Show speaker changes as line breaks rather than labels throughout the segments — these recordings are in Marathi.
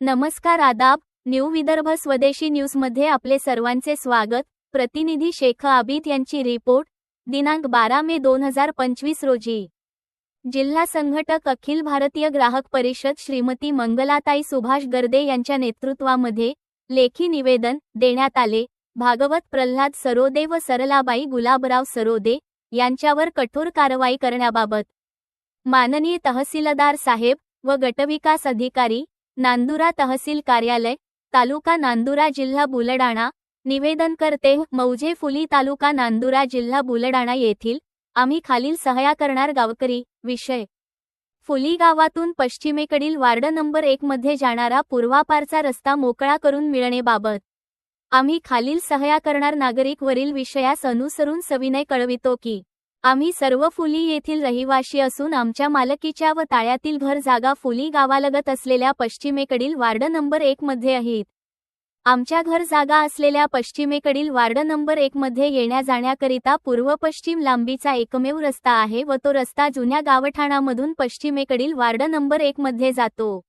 नमस्कार आदाब न्यू विदर्भ स्वदेशी न्यूजमध्ये आपले सर्वांचे स्वागत. प्रतिनिधी शेख आबिद यांची रिपोर्ट दिनांक बारा मे दोन हजार पंचवीस रोजी. जिल्हा संघटक अखिल भारतीय ग्राहक परिषद श्रीमती मंगलाताई सुभाष गर्दे यांच्या नेतृत्वामध्ये लेखी निवेदन देण्यात आले. भागवत प्रल्हाद सरोदे व सरलाबाई गुलाबराव सरोदे यांच्यावर कठोर कारवाई करण्याबाबत माननीय तहसीलदार साहेब व गटविकास अधिकारी नांदुरा तहसील कार्यालय तालुका नांदुरा जिल्हा बुलडाणा निवेदन करते मौजे फुली तालुका नांदुरा जिल्हा बुलडाणा येथील आम्ही खालील सहाय्या करणार गावकरी विषय. फुली गावातून पश्चिमेकडील वार्ड नंबर एक मध्ये जाणारा पूर्वापारचा रस्ता मोकळा करून मिळणेबाबत आम्ही खालील सहाय्या करणार नागरिक वरील विषयास अनुसरून सविनय कळवितो की आम्ही सर्व फुली येथील रहिवाशी असून आमच्या मालकीच्या व ताळ्यातील घर जागा फुली गावालगत असलेल्या पश्चिमेकडील वार्ड नंबर एक मध्ये आहेत. आमच्या घर जागा असलेल्या पश्चिमेकडील वार्ड नंबर एक मध्ये येण्या जाण्याकरिता पूर्व पश्चिम लांबीचा एकमेव रस्ता आहे व तो रस्ता जुन्या गावठाणामधून पश्चिमेकडील वार्ड नंबर एक मध्ये जातो.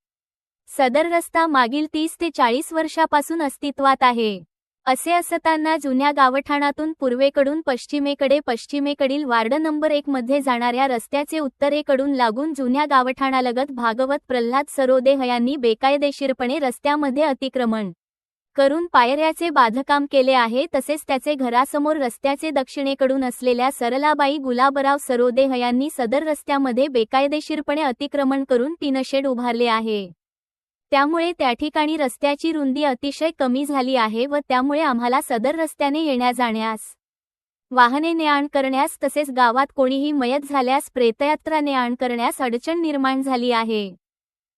सदर रस्ता मागील तीस ते चाळीस वर्षापासून अस्तित्वात आहे. असे असताना जुन्या गावठाणातून पूर्वेकडून पश्चिमेकडे पश्चिमेकडील वार्ड नंबर एक मध्ये जाणाऱ्या रस्त्याचे उत्तरेकडून लागून जुन्या गावठाणालगत भागवत प्रल्हाद सरोदेह यांनी बेकायदेशीरपणे रस्त्यामध्ये अतिक्रमण करून पायऱ्याचे बांधकाम केले आहे. तसेच त्याचे घरासमोर रस्त्याचे दक्षिणेकडून असलेल्या सरलाबाई गुलाबराव सरोदेह यांनी सदर रस्त्यामध्ये बेकायदेशीरपणे अतिक्रमण करून टिनशेड उभारले आहे. त्यामुळे त्या ठिकाणी रस्त्याची रुंदी अतिशय कमी झाली आहे व त्यामुळे आम्हाला सदर रस्त्याने येण्या जाण्यास वाहने ने आण करण्यास तसेच गावात कोणीही मयत झाल्यास प्रेतयात्रा ने आण करण्यास अडचण निर्माण झाली आहे.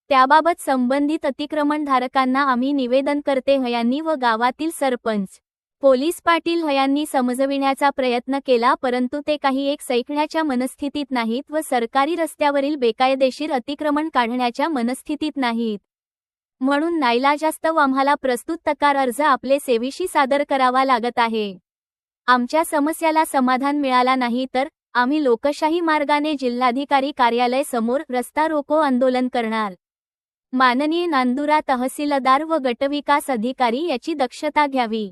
त्याबाबत संबंधित अतिक्रमणधारकांना आम्ही निवेदन करते हयांनी व गावातील सरपंच पोलीस पाटील हयांनी समजविण्याचा प्रयत्न केला परंतु ते काही एक सैकण्याच्या मनस्थितीत नाहीत व सरकारी रस्त्यावरील बेकायदेशीर अतिक्रमण काढण्याच्या मनस्थितीत नाहीत. म्हणून नाईलाजास्तव आम्हाला प्रस्तुत तकार अर्ज आपले सेवेशी सादर करावा लागत आहे. आमच्या समस्याला समाधान मिळाला नाही तर आम्ही लोकशाही मार्गाने जिल्हाधिकारी कार्यालय समोर रस्ता रोको आंदोलन करणार. माननीय नांदुरा तहसीलदार व गटविकास अधिकारी याची दक्षता घ्यावी.